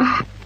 Yeah.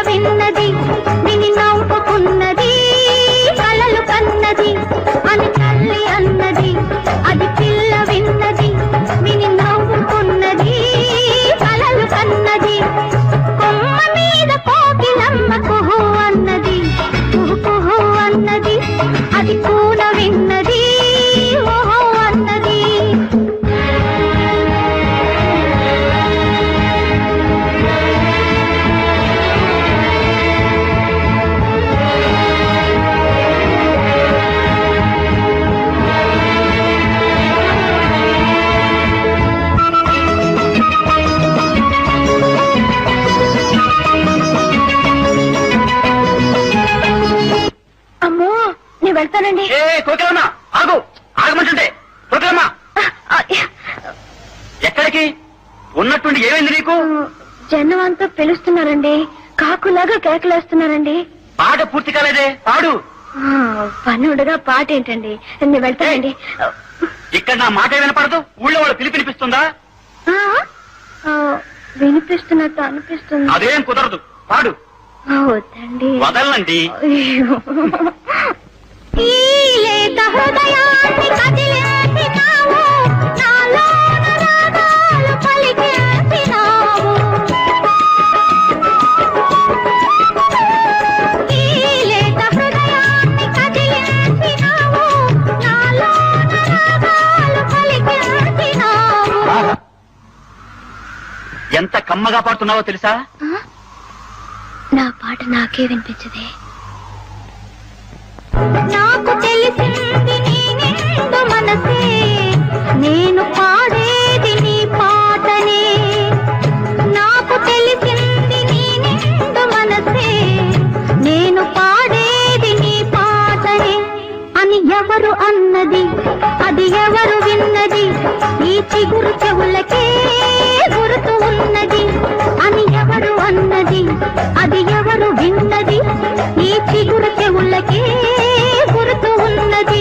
విన్నది విని నవ్వుకున్నది కలలు కన్నది. వెళ్తానండి. కోకిలమ్మ ఆగు. ఆగమంటుంటే. కోకిలమ్మ. ఎక్కడికి? ఉన్నట్టుండి ఏమైంది నీకు? జనం అంతా పిలుస్తున్నారండి. కాకులాగా కేకలేస్తున్నారండి. పాట పూర్తి కాలేదే. పాడు. ఆ, పని ఉండగా పాట ఏంటండి? నేను వెళ్తానండి. ఇక్కడ నా మాట వినపడదు. ఊళ్ళో వాళ్ళు పిలిపినిపిస్తుందా వినిపిస్తున్నట్టు అనిపిస్తుంది. అదేం కుదరదు. పాడు. వదలండి. ఎంత కమ్మగా పాడుతున్నావో తెలుసా? నా పాట నాకే వినిపించదే. నాకు తెలిసింది నీ మనసే? నేను పాడేది నీ పాటనే. నాకు తెలిసింది నీ మనసే? నేను పాడేది నీ పాటనే. అని ఎవరు అన్నది? అది ఎవరు విన్నది? ఈ చిగురు చెవులకే గుర్తు మనకే గుర్తు ఉన్నది